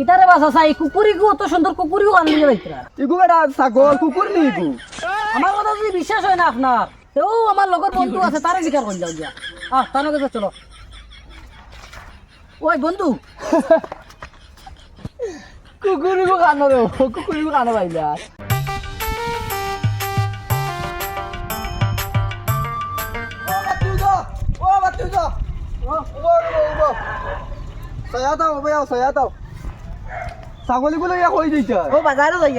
কিতারে বাসা চাই কুকুরিগু অত সুন্দর কুকুরিও আনলি যাইতরা ইগু বেটা ছাগল কুকুর নি ইগু। আমার কথা যদি বিশ্বাস হয় না আপনার তেও আমার লগর বন্ধু আছে তারে করে যাও গিয়া। আহ তার কাছে চলো। ওই বন্ধু। কুকুর ইগু কানো রে কুকুর ইগু কানো পাইলা ছাগলীগুলো ইয়া কই দিতে ও বাজারে যাই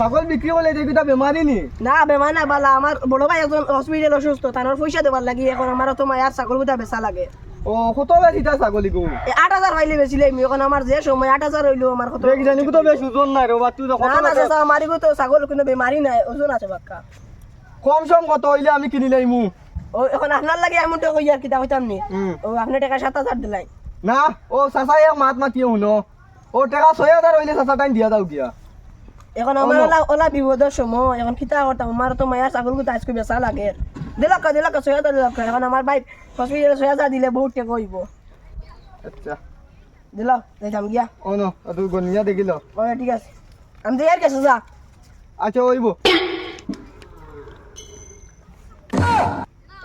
ছাগল বিক্রি করলে যেটা বেমারি নি? না বেমার না বালা। আমার বড় ভাই একজন হসপিটাল অসুস্থ তার পয়সা দেবার লাগি এখন। আমার তো মায়ার ছাগল বুঝা বেচা লাগে। ও কত আট হাজার হইলে বেচিলে আমি। এখন আমার যে সময় আট হাজার হইল আমার কত জানি তো বেশ ওজন নাই রবা তুই তো কত না না তো ছাগল কিন্তু বেমারি নাই ওজন আছে বাক্কা কম সম কত হইলে আমি কিনি লাইমু? ও এখন আপনার লাগে এমন তো কই আর কিতা হইতাম নি। ও আপনি টাকা সাত হাজার দিলাই। না ও চাচা মাত মাতিয়ে শুনো। ও টাকা ছয় হাজার হইলে চাচা টাইম দিয়া দাও গিয়া। এখন আমার ওলা ওলা বিপদের সময় এখন কিতা করতাম আমার তো মায়ার ছাগলগুলো আজকে বেচা লাগে। দিলাক দিলাক ছয় হাজার দিলাক এখন আমার ভাই হসপিটালে ছয় হাজার দিলে বহুত টেক হইব। আচ্ছা। দিলাম যাইতাম গিয়া। ও ন তুই গনিয়া দেখিল ও ঠিক আছে। আমি তো ইয়ার কাছে যা। আচ্ছা ওইব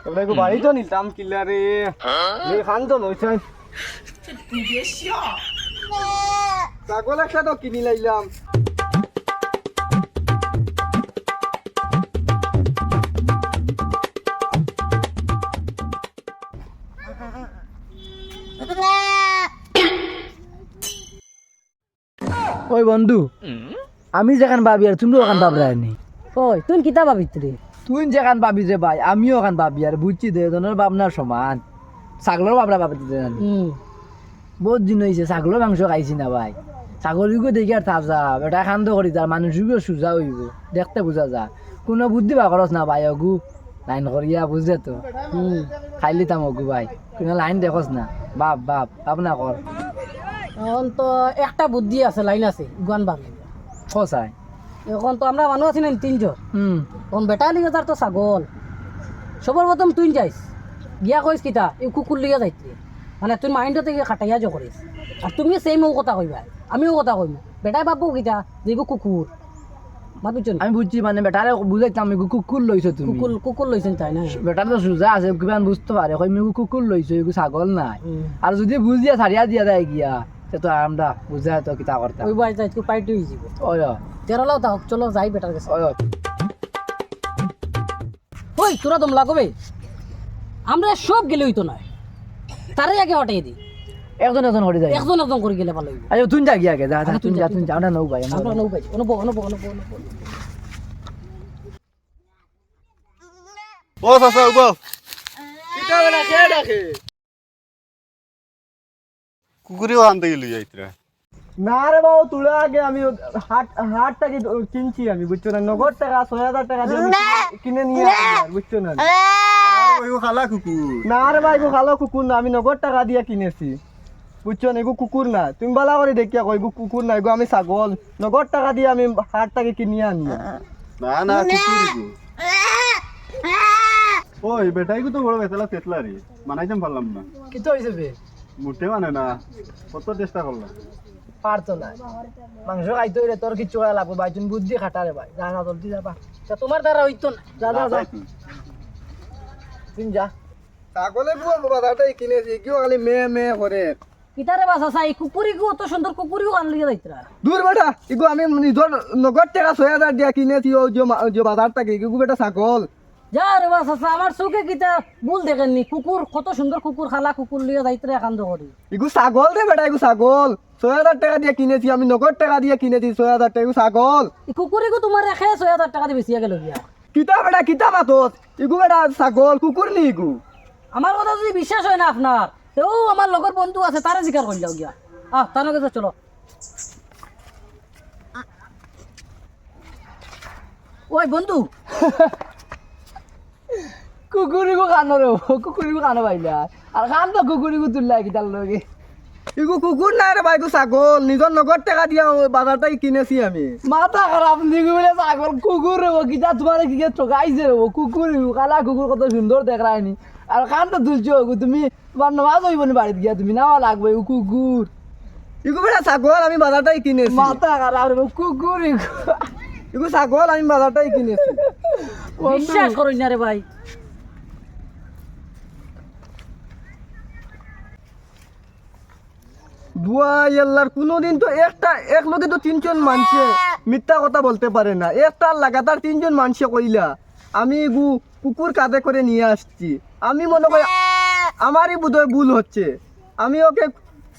এবার বাড়ি তো নিতাম কিলারে খান তো নইছেন ছাগল একটা তো কিনি লাইলাম। ওই বন্ধু আমি যেখান পাবি আর তুমিও ওখান পাবি নি ওই তুই কিতা ভাবিত রে? তুই যেখান পাবি যে ভাই আমিও ওখান পাবি আর বুঝছি দুজনের ভাবনার সমান। ছাগলের ভাবনা পাবি তো জানি হুম। বহুত দিন হয়েছে ছাগলের মাংস খাইছি না ভাই। ছাগলিকে দেখি আর তাজা এটা খান্দ করি যার মানুষকে সোজা হইব দেখতে বোঝা যা কোনো বুদ্ধি বা খরচ না ভাই অগু। লাইন করিয়া বুঝে তো। খাইলি তাম অগু ভাই। কোনো লাইন দেখস না। বাপ বাপ বাপ না কর এখন তো একটা বুদ্ধি আছে লাইন আছে গান ভাবি খসাই এখন তো আমরা মানুষ আছি না তিনজন। হুম এখন বেটা লিগে তার তো ছাগল। সবার প্রথম তুই যাইস গিয়া কইস কিতা এই কুকুর লিগে যাইতে। মানে তুই মাইন্ডতে গিয়ে খাটাইয়া যে করিস আর তুমি সেই মৌ কথা কইবা। আমিও কথা কইম। বেটাই ভাববো কিতা যে কুকুর আমি বুঝছি মানে বেটারে বুঝাইতাম আমি কুকুর লইছো তুমি। কুকুর কুকুর লইছেন তাই না বেটার তো সোজা আছে কিমান বুঝতে পারে কই মিগু কুকুর লইছো এগু ছাগল নাই। আর যদি বুঝিয়া ছাড়িয়া দিয়া দেয় গিয়া সে তো আরামটা বুঝা তো কিতা করতাম ওই বাড়ি যাই পাইটি হয়ে যাব। ওই তেরলাও তাহক চলো যাই বেটার কাছে। ওই ওই তোরা দম লাগবে। আমরা সব গেলে হইতো না তারে আগে হটাই দিই একজন একজন হরে যায় একজন একজন করে গেলে ভালো হইবে। আচ্ছা তুই যা গিয়া গে যা যা আচ্ছা, তুই যা তুই যা। আমরা নৌ ভাই আমরা নৌ পাই অনুপ অনুপ অনুপ অনুপ ও চাচা উব কিতা বেটা কে ডাকে কুকুরিও আনতে গেলি যাইতরা। না রে বাবু তুলে আগে আমি হাট হাটটা কিনছি আমি বুঝছ না? নগদ টাকা ছয় হাজার টাকা দিয়ে কিনে নিয়ে বুঝছ না। খালা কুকুর। না রে ভাই এগো ভালো কুকুর না আমি নগদ টাকা দিয়ে কিনেছি। বুঝছ না এগো কুকুর না। তুমি বালা করে দেখিয়া কই কুকুর না এগো আমি ছাগল। নগদ টাকা দিয়ে আমি হাট থেকে কিনে আনি। না না কুকুর ওই বেটাইগু তো বড় বেতলা তেতলা রে মানাইতাম পারলাম না। বে? মুটে মানে না। কত চেষ্টা করলাম। পারতো না। মাংস খাইতো রে তোর কিচ্ছু করা লাগবে ভাই তুমি বুদ্ধি খাটা রে ভাই। যা যা জলদি যা পা তোমার দ্বারা হইতো না। যা যা যা। তুই যা। ছাগলে বুয়া কিনেছি কেউ খালি মেয়ে মেয়ে করে। কিতারে বাসা চাই কুকুরিগু অত সুন্দর কুকুরিও আনলি যাইতরা দূর বেটা এগো আমি নিজের নগদ টাকা ছয় হাজার দিয়া কিনেছি ও যে বাজার থেকে এগো বেটা ছাগল। যা রে বাসা চা, আমার চোখে কিতা ভুল দেখেননি কুকুর কত সুন্দর কুকুর খালা কুকুর লিয়ে যাইতরা একান্ত করি এগো ছাগল রে বেটা এগো ছাগল। ছয় হাজার টাকা দিয়ে কিনেছি আমি নগদ টাকা দিয়ে কিনেছি ছয় হাজার টাকা ছাগল। এই কুকুরিগু তোমার একে ছয় হাজার টাকা দিয়ে বেশিয়া গেল গিয়া কিতা বেটা কিতা মাতত এগো বেটা ছাগল কুকুর নি এগো আমার কথা যদি বিশ্বাস হয় না আপনার তেও আমার লগর বন্ধু আছে তারে জিকার করে যাও গিয়া আহ তার কাছে চলো। ওই বন্ধু। কুকুরিগো কানো রে কুকুরিগো কানো পাইলা আর খান তো কুকুরিগো তুললা কিতার লগে। এগো কুকুর নাই রে ভাই এগো ছাগল। নিজের নগদ টাকা দিয়া ও বাজারটাই কিনেছি আমি। মাথা খারাপ নিগু বলে ছাগল কুকুর রে কিতা তোমার কি চকাইছে রে কুকুর কালা কুকুর কত সুন্দর দেখ রায়নি আর খান তো তুলছো গো তুমি তোমার নামাজ হইব নি বাড়িতে গিয়া তুমি নাও লাগবে ও কুকুর ইগু বেটা ছাগল আমি বাজারটাই কিনেছি। মাথা খারাপ রে কুকুর। ইগু ছাগল আমি বাজারটাই কিনেছি। বিশ্বাস করুন না রে ভাই। দুয়াই আল্লাহর কোনোদিন তো একটা এক লোকে তো তিনজন মানুষে মিথ্যা কথা বলতে পারে না। একটা লাগাতার তিনজন মানুষে কইলা আমি গু কুকুর কাঁধে করে নিয়ে আসছি। আমি মনে করি আমারই বোধহয় ভুল হচ্ছে। আমি ওকে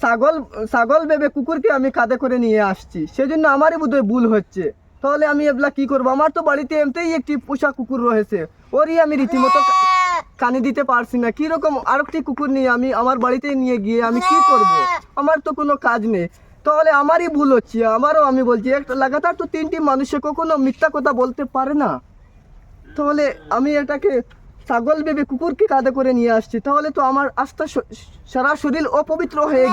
ছাগল ছাগল ভেবে কুকুরকে আমি কাঁধে করে নিয়ে আসছি। সেজন্য আমারই বোধহয় ভুল হচ্ছে। তাহলে আমি এবলা কি করব? আমার তো বাড়িতে এমতেই একটি পোষা কুকুর রয়েছে। ওরই আমি রীতিমতো কানে দিতে পারছি না। কীরকম আরেকটি কুকুর নিয়ে আমি আমার বাড়িতে নিয়ে গিয়ে আমি কি করব? আমার তো কোনো কাজ নেই। তাহলে আমারই ভুল হচ্ছে। আমারও আমি বলছি একটা লাগাতার তো তিনটি মানুষে কখনো মিথ্যা কথা বলতে পারে না। তাহলে আমি এটাকে ছাগল ভেবে কুকুরকে কাঁধে করে নিয়ে আসছি। তাহলে তো আমার আস্থা সারা শরীর অপবিত্র হয়ে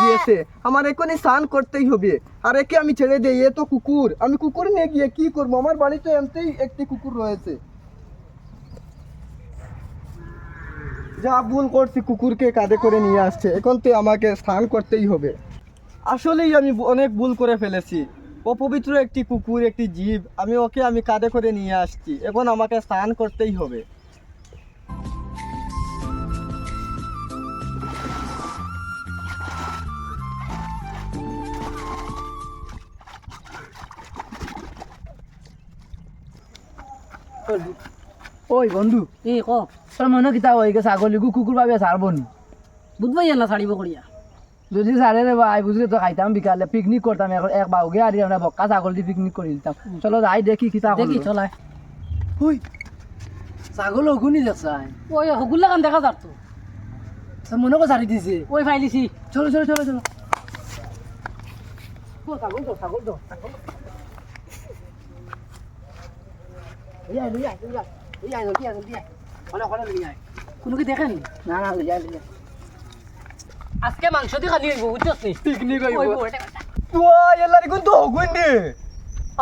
গিয়েছে। আমার এখনই স্নান করতেই হবে। আর একে আমি ছেড়ে দিই। এ তো কুকুর। আমি কুকুর নিয়ে গিয়ে কি করব? আমার বাড়িতে এমতেই একটি কুকুর রয়েছে। যা ভুল করছি কুকুরকে কাঁধে করে নিয়ে আসছে এখন তো আমাকে স্নান করতেই হবে। আসলেই আমি অনেক ভুল করে ফেলেছি। অপবিত্র একটি কুকুর একটি জীব আমি ওকে আমি কাঁধে করে নিয়ে আসছি এখন আমাকে স্নান করতেই হবে। ওই বন্ধু। এ ক? তোর মনে কিতা ওই ছাগলিগু কুকুর পাবে ছাড়বো নি। বুধবাই না ছাড়িব করিয়া যদি ছাড়ে রে ভাই বুঝলি তো খাইতাম বিকালে পিকনিক করতাম এক এক বাউগে আর আমরা বক্কা ছাগল দিয়ে পিকনিক করে দিতাম। চলো যাই দেখি কিতা দেখি। চলায় ওই ছাগল ওগুনি দেখছাই ওই হগুল্লা গান দেখা যার তো মনে করে ছাড়ি দিছে। ওই ফাইলিছি। চলো চলো চলো চলো। ছাগল তো ছাগল তো হলে হলে লিয়াই কোনো কি দেখেন? না না লিয়াই লিয়াই আজকে মাংস দিয়ে খালি হইব বুঝছস নি? পিকনিক ওই হইব এলার কিন্তু হগুন দে।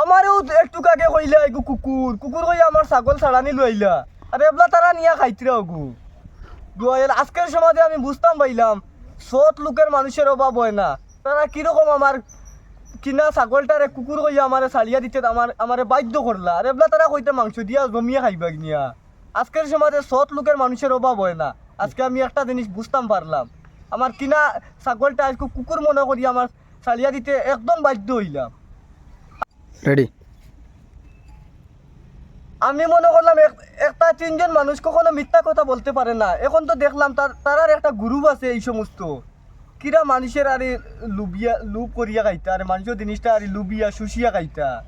আমারও একটু কাকে কইলা এগু কুকুর কুকুর কইয়া আমার ছাগল ছাড়ানি লইলা। আর এবলা তারা নিয়া খাইতরা দুয়াইল আজকের সমাজে আমি বুঝতাম পাইলাম সৎ লোকের মানুষের অভাব হয় না। তারা কীরকম আমার কিনা ছাগলটারে কুকুর কইয়া আমারে ছাড়িয়া দিতে আমার আমারে বাধ্য করলা আর এবলা তারা কইতে মাংস দিয়া জমিয়া খাইবা নিয়া আজকের সমাজে সৎ লোকের মানুষের অভাব হয় না। আজকে আমি একটা জিনিস বুঝতাম পারলাম। আমার কিনা ছাগলটা আজকে কুকুর মনে করি আমার ছাড়িয়া দিতে একদম বাধ্য হইলাম। রেডি আমি মনে করলাম এক- একটা তিনজন মানুষ কখনো মিথ্যা কথা বলতে পারে না। এখন তো দেখলাম তার তারার একটা গ্রুপ আছে এই সমস্ত। কিরা মানুষের আরে লুবিয়া লুপ করিয়া খাইতা আর মানুষের জিনিসটা আরে লুবিয়া শুষিয়া খাইতা।